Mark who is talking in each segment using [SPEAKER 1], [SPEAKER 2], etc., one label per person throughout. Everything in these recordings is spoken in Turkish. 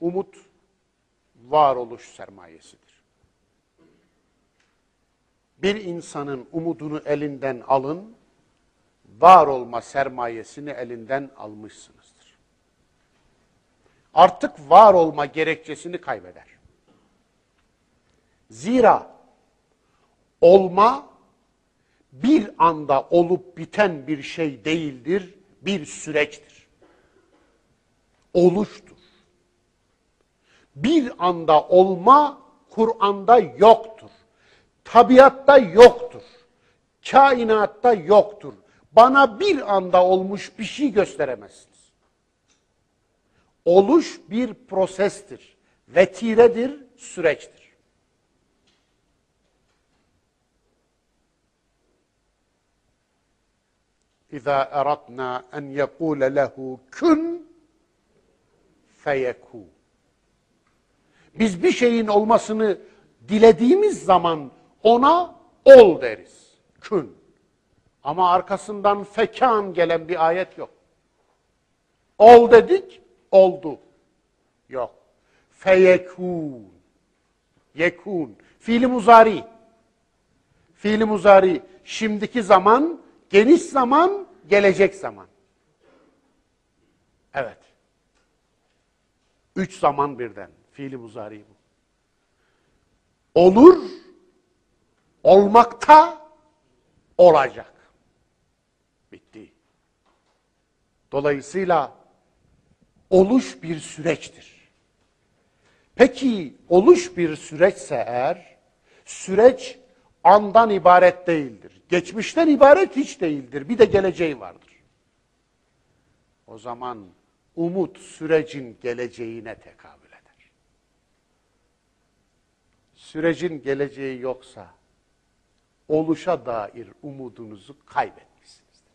[SPEAKER 1] Umut varoluş sermayesidir. Bir insanın umudunu elinden alın, var olma sermayesini elinden almışsınızdır. Artık var olma gerekçesini kaybeder. Zira olma bir anda olup biten bir şey değildir, bir süreçtir. Oluştur. Bir anda olma Kur'an'da yoktur. Tabiatta yoktur. Kainatta yoktur. Bana bir anda olmuş bir şey gösteremezsiniz. Oluş bir prosestir. Vetiredir, süreçtir. İza eratna en yekule lehu kun feyekun. Biz bir şeyin olmasını dilediğimiz zaman ona ol deriz. Kün. Ama arkasından fekan gelen bir ayet yok. Ol dedik, oldu. Yok. Feyekun. Yekun. Fiili muzari. Fiili muzari. Şimdiki zaman, geniş zaman, gelecek zaman. Evet. Üç zaman birden. Fiili muzari bu. Olur, olmakta, olacak. Bitti. Dolayısıyla oluş bir süreçtir. Peki oluş bir süreçse eğer, süreç andan ibaret değildir. Geçmişten ibaret hiç değildir. Bir de geleceği vardır. O zaman umut sürecin geleceğine tekabül Sürecin geleceği yoksa oluşa dair umudunuzu kaybetmişsinizdir.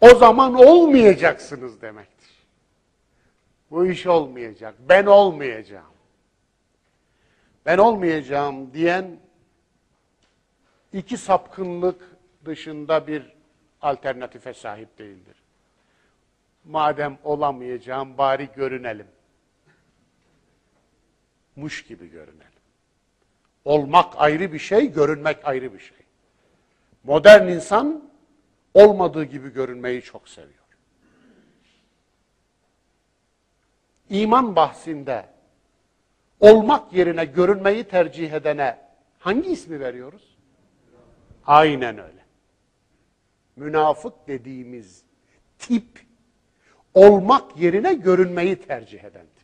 [SPEAKER 1] O zaman olmayacaksınız demektir. Bu iş olmayacak. Ben olmayacağım. Ben olmayacağım diyen iki sapkınlık dışında bir alternatife sahip değildir. Madem olamayacağım bari görünelim. Muş gibi görünelim. Olmak ayrı bir şey, görünmek ayrı bir şey. Modern insan olmadığı gibi görünmeyi çok seviyor. İman bahsinde olmak yerine görünmeyi tercih edene hangi ismi veriyoruz? Aynen öyle. Münafık dediğimiz tip olmak yerine görünmeyi tercih eden tiptir.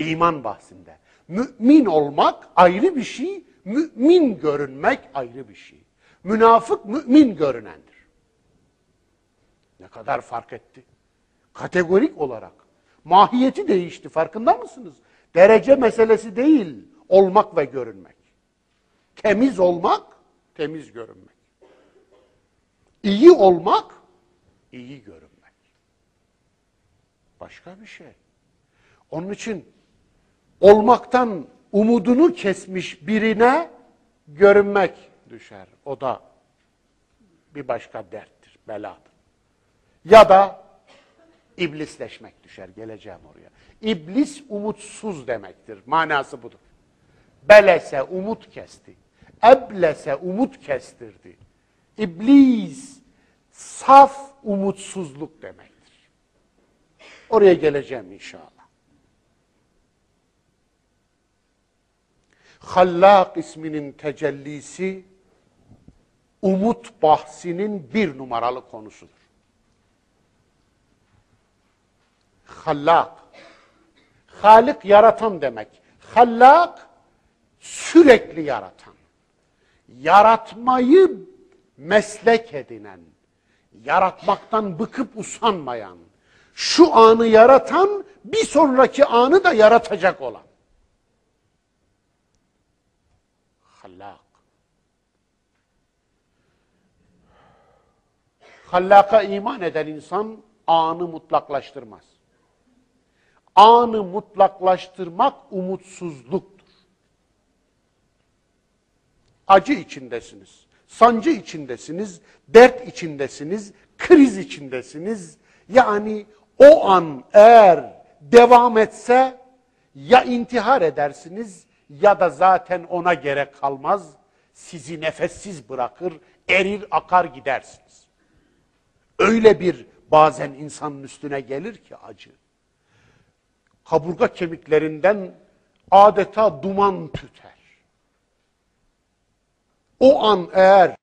[SPEAKER 1] İman bahsinde. Mümin olmak ayrı bir şey, mümin görünmek ayrı bir şey. Münafık mümin görünendir. Ne kadar fark etti? Kategorik olarak. Mahiyeti değişti farkında mısınız? Derece meselesi değil olmak ve görünmek. Temiz olmak, temiz görünmek. İyi olmak, iyi görünmek. Başka bir şey. Onun için olmaktan umudunu kesmiş birine görünmek düşer. O da bir başka derttir, beladır. Ya da iblisleşmek düşer. Geleceğim oraya. İblis umutsuz demektir. Manası budur. Belese umut kesti. Eblese umut kestirdi. İblis saf umutsuzluk demektir. Oraya geleceğim inşallah. Hallak isminin tecellisi umut bahsinin bir numaralı konusudur. Hallak. Halik yaratan demek. Hallak sürekli yaratan. Yaratmayı meslek edinen, yaratmaktan bıkıp usanmayan, şu anı yaratan, bir sonraki anı da yaratacak olan. Hallak. Hallaka iman eden insan anı mutlaklaştırmaz. Anı mutlaklaştırmak umutsuzluktur. Acı içindesiniz, sancı içindesiniz, dert içindesiniz, kriz içindesiniz. Yani o an eğer devam etse ya intihar edersiniz ya da zaten ona gerek kalmaz. Sizi nefessiz bırakır, erir akar gidersiniz. Öyle bir bazen insanın üstüne gelir ki acı. Kaburga kemiklerinden adeta duman tüter. O an eğer